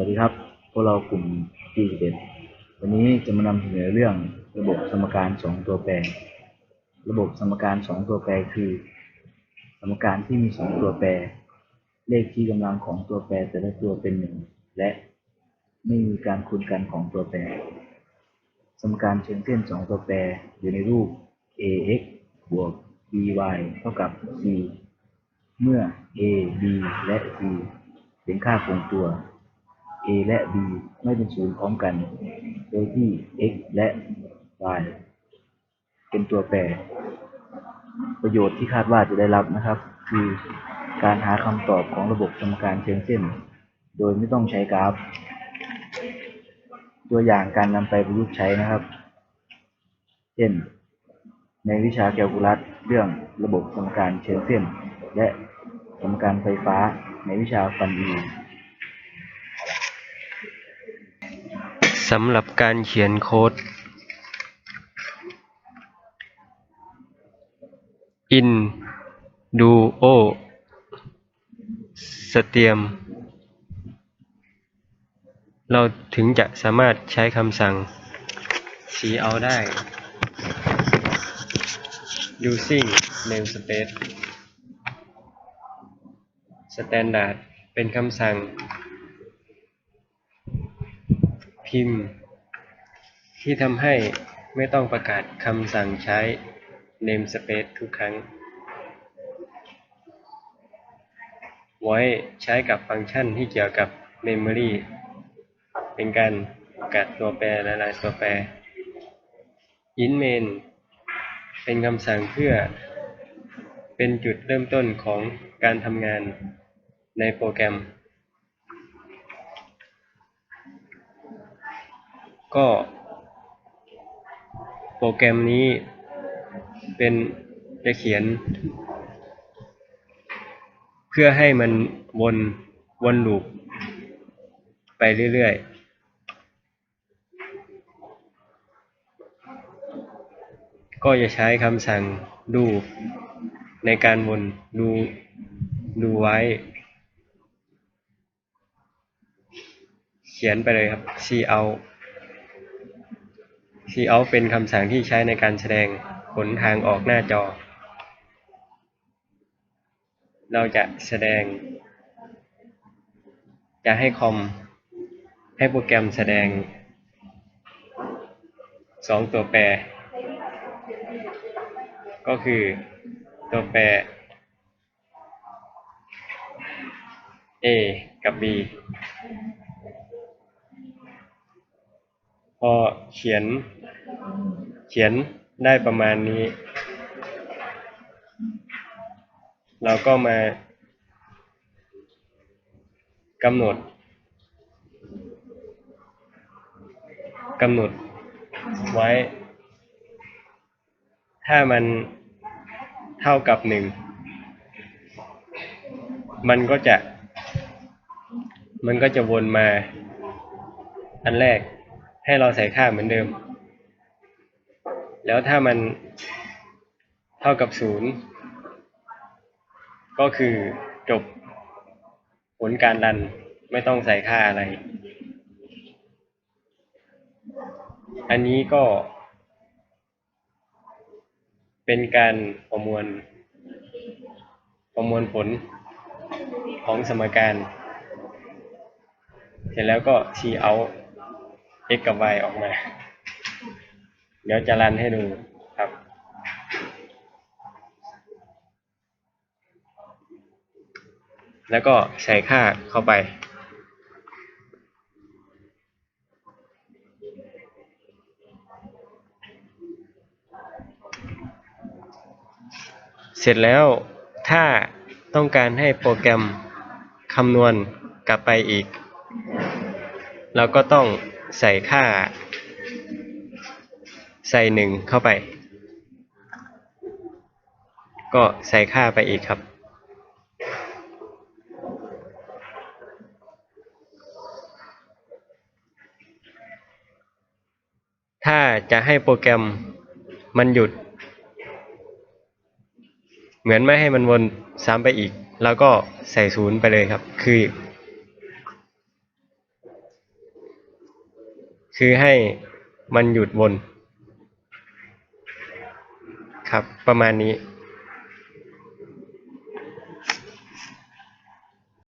วัสดีครับ พวกเรากลุ่ม G11 วันนี้จะมานำเสนอเรื่องระบบสมการสองตัวแปร ระบบสมการสองตัวแปรคือ สมการที่มีสองตัวแปร เลขที่กำลังของตัวแปรแต่ละตัวเป็นหนึ่งและไม่มีการคูณกันของตัวแปร สมการเชิงเส้นสองตัวแปรอยู่ในรูป ax บวก by เท่ากับ c เมื่อ a b และ c เป็นค่าคงตัว a และ b ไม่เป็นศูนย์พร้อมกัน โดยที่ x และ y เป็นตัวแปร ประโยชน์ที่คาดว่าจะได้รับนะครับ คือการหาคำตอบของระบบสมการเชิงเส้น โดยไม่ต้องใช้กราฟ ตัวอย่างการนำไปประยุกต์ใช้นะครับ เช่น ในวิชาแคลคูลัสเรื่องระบบสมการเชิงเส้น และสมการไฟฟ้าในวิชาฟันอี สำหรับการเขียนโค้ด in duo สเตรียมเราถึงจะสามารถใช้คำสั่ง cout ได้ using namespace standard เป็นคำสั่ง พิมพ์ ที่ทำให้ไม่ต้องประกาศคำสั่งใช้ namespace ทุกครั้งไว้ใช้กับฟังก์ชันที่เกี่ยวกับ memory เป็นการประกาศตัวแปรและลายตัวแปร int main เป็นคำสั่งเพื่อ เป็นจุดเริ่มต้นของการทำงานในโปรแกรม ก็ โปรแกรมนี้เป็นจะเขียน เพื่อให้มันวนวนลูปไปเรื่อยๆก็จะใช้คำสั่งดู ในการวนดูดูไว้ เขียนไปเลยครับ cout cout เป็นคำสั่งที่ใช้ในการแสดงผลทางออกหน้าจอ เราจะแสดง จะให้คอม ให้โปรแกรมแสดงสองตัวแปร ก็คือตัวแปร a กับ b พอเขียน เขียนได้ประมาณนี้ เราก็มากำหนดกำหนดไว้ ถ้ามันเท่ากับหนึ่ง มันก็จะ มันก็จะวนมา อันแรกให้เราใส่ค่าเหมือนเดิม แล้วถ้ามันเท่ากับศูนย์ก็คือจบผลการดันไม่ต้องใส่ค่าอะไร อันนี้ก็ เป็นการประมวล ประมวลผลของสมการ เสร็จแล้วก็ชี้เอา x กับ y ออกมา เดี๋ยวจะรันให้ดูครับ แล้วก็ใส่ค่าเข้าไป เสร็จแล้วถ้าต้องการให้โปรแกรมคำนวณกลับไปอีก เราก็ต้องใส่ค่า ใส่หนึ่งเข้าไป ก็ใส่ค่าไปอีกครับ ถ้าจะให้โปรแกรมมันหยุด เหมือนไม่ให้มันวนซ้ำไปอีก แล้วก็ใส่ศูนย์ไปเลยครับ คือคือให้มันหยุดวน ครับ ประมาณนี้